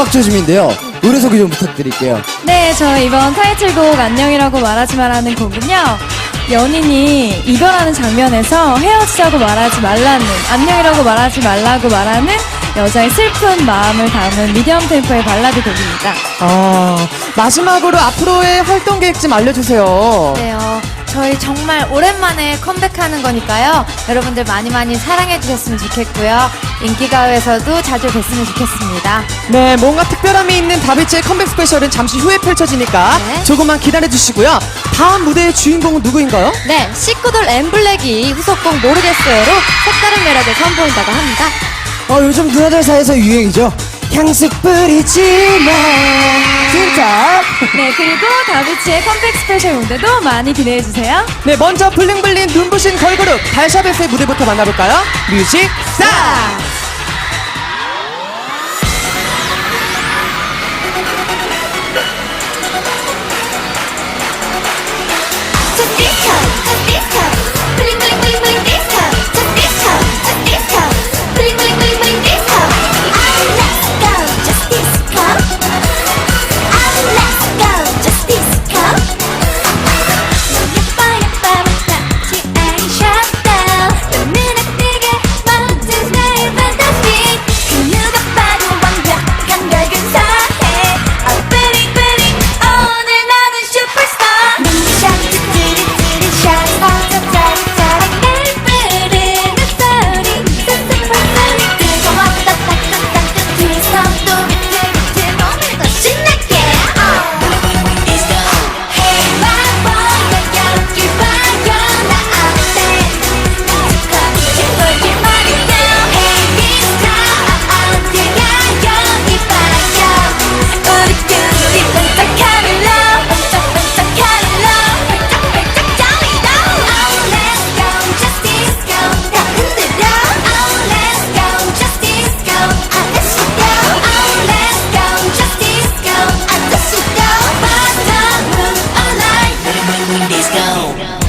음악 조짐인데요. 노래 소개 좀 부탁드릴게요. 네, 저 이번 타이틀곡 안녕이라고 말하지 말라는 곡은요. 연인이 이별하는 장면에서 헤어지자고 말하지 말라는, 안녕이라고 말하지 말라고 말하는 여자의 슬픈 마음을 담은 미디엄 템포의 발라드 곡입니다. 아, 마지막으로 앞으로의 활동 계획 좀 알려주세요. 네, 어, 저희 정말 오랜만에 컴백하는 거니까요. 여러분들 많이 많이 사랑해 주셨으면 좋겠고요. 인기가요에서도 자주 뵀으면 좋겠습니다. 네, 뭔가 특별함이 있는 다비치의 컴백 스페셜은 잠시 후에 펼쳐지니까 네. 조금만 기다려 주시고요. 다음 무대의 주인공은 누구인가요? 네, 식구들 엠블랙이 후속곡 모르겠어요로 색다른 매력을 선보인다고 합니다. 어, 요즘 누나들 사이에서 유행이죠. 향수 뿌리지 마. 네, 그리고 다비치의 컴백 스페셜 무대도 많이 기대해주세요. 네, 먼저 블링블링 눈부신 걸그룹 달샤베스의 무대부터 만나볼까요? 뮤직 스타! go.